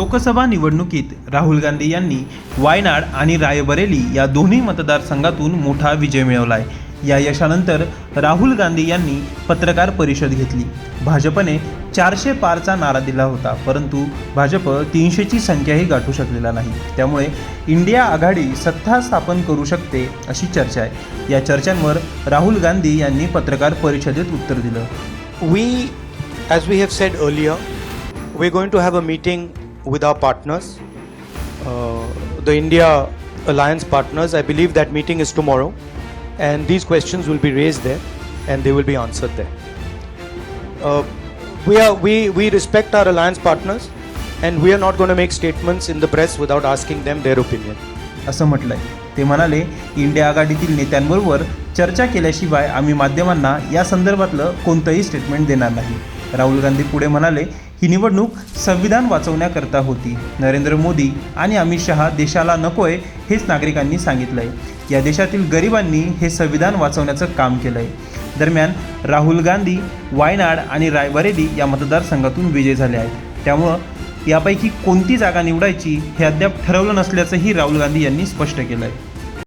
लोकसभा निवडणुकीत राहुल गांधी यांनी वायनाड आणि रायबरेली या दोन्ही मतदारसंघातून मोठा विजय मिळवला आहे या यशानंतर राहुल गांधी यांनी पत्रकार परिषद घेतली. भाजपने चारशे पारचा नारा दिला होता परंतु भाजप तीनशेची संख्याही गाठू शकलेला नाही. त्यामुळे इंडिया आघाडी सत्ता स्थापन करू शकते अशी चर्चा आहे. या चर्चांवर राहुल गांधी यांनी पत्रकार परिषदेत उत्तर दिलं. We as we have said earlier we're going to have a meeting with our partners, uh, the India Alliance partners. I believe that meeting is tomorrow, and these questions will be raised there, and they will be answered there. Uh, we are we we respect our alliance partners, and we are not going to make statements in the press without asking them their opinion. असं म्हटलंय ते म्हणाले India आघाडीतील नेत्यांबरोबर चर्चा केल्याशिवाय आम्ही माध्यमांना या संदर्भातलं कोणतंही स्टेटमेंट देणार नाही राहुल गांधी पुढे म्हणाले ही निवडणूक संविधान वाचवण्याकरता होती. नरेंद्र मोदी आणि अमित शहा देशाला नकोय हेच नागरिकांनी सांगितलंय. या देशातील गरिबांनी हे संविधान वाचवण्याचं काम केलंय. दरम्यान राहुल गांधी वायनाड आणि रायबरेली या मतदारसंघातून विजय झाले आहेत. त्यामुळं यापैकी कोणती जागा निवडायची हे अद्याप ठरवलं नसल्याचंही राहुल गांधी यांनी स्पष्ट केलं आहे